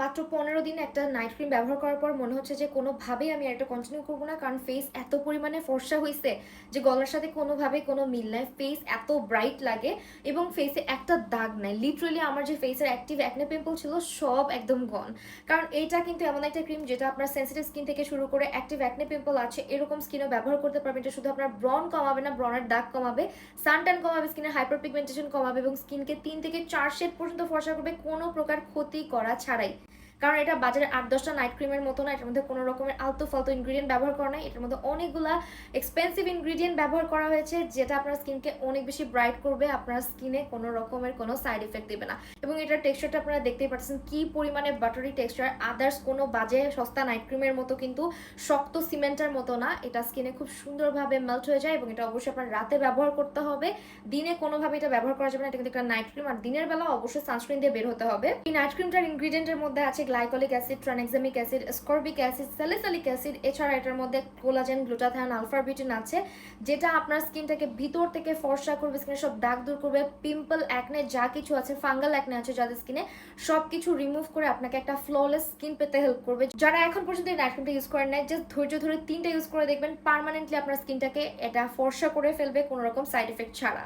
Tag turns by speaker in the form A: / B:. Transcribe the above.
A: মাত্র পনেরো দিন একটা নাইট ক্রিম ব্যবহার করার পর মনে হচ্ছে যে কোনোভাবেই আমি এটা কন্টিনিউ করব না। কারণ ফেস এত পরিমাণে ফর্সা হয়েছে যে গলার সাথে কোনোভাবে কোনো মিল নাই। ফেস এত ব্রাইট লাগে এবং ফেসে একটা দাগ নাই। লিটারেলি আমার যে ফেসের অ্যাক্টিভ অ্যাকনে পিম্পল ছিল সব একদম গন কারণ এটা কিন্তু এমন একটা ক্রিম যেটা আপনার সেন্সিটিভ স্কিন থেকে শুরু করে অ্যাক্টিভ অ্যাকনে পিম্পল আছে। এরকম স্কিনও ব্যবহার করতে পারবেন। এটা শুধু আপনার ব্রন কমাবে না ব্রনের দাগ কমাবে। সানটান কমাবে স্কিনের হাইপার পিগমেন্টেশন কমাবে এবং স্কিনকে তিন থেকে চার শেড পর্যন্ত ফর্সা করবে। কোনো প্রকার ক্ষতি করা ছাড়াই। কারণ এটা বাজারে আট, দশটা নাইট ক্রিমের মতো না, এটার মধ্যে কোনো রকমের আলতু ফালতো ইনগ্রিডিয়েন্ট ব্যবহার করা নাই। এটার মধ্যে অনেকগুলা এক্সপেন্সিভ ইনগ্রিডিয়েন্ট ব্যবহার করা হয়েছে, যেটা আপনার স্কিনকে অনেক বেশি ব্রাইট করবে, আপনার স্কিনে কোনো রকমের কোনো সাইড এফেক্ট দেবে না। এবং এটার টেক্সচারটা আপনারা দেখতেই পাচ্ছেন, কি পরিমাণে বাটারি টেক্সচার আদার্স কোনো বাজে, সস্তা নাইট ক্রিমের মতো কিন্তু শক্ত সিমেন্টের মতো না, এটা স্কিনে খুব সুন্দরভাবে মেল্ট হয়ে যায় এবং এটা অবশ্যই আপনার রাতে ব্যবহার করতে হবে। দিনে কোনোভাবে এটা ব্যবহার করা যাবে না, এটা কিন্তু একটা নাইট ক্রিম আর দিনের বেলা অবশ্যই সানস্ক্রিন দিয়ে বের হতে হবে। এই নাইট ক্রিমটার ইনগ্রিডিয়েন্টের মধ্যে আছে glycolic acid tranexamic acid ascorbic acid salicylic acid এছাড়া এটার মধ্যে কোলাজেন গ্লুটাথায়ন আলফা বিউটিন আছে, যেটা আপনার স্কিনটাকে ভিতর থেকে ফর্সা করবে, স্কিনের সব দাগ দূর করবে পিম্পল অ্যাকনে যা কিছু আছে ফাঙ্গাল অ্যাকনে আছে যাদের স্কিনে সব কিছু রিমুভ করে আপনাকে একটা ফ্ললেস স্কিন পেতে হেল্প করবে। যারা এখন পর্যন্ত এই নাইট ইউজ করেন নাই জাস্ট ধৈর্য ধরে তিনটা ইউজ করে দেখবেন পার্মানেন্টলি আপনার স্কিনটাকে এটা ফর্সা করে ফেলবে কোনো রকম সাইড এফেক্ট ছাড়া।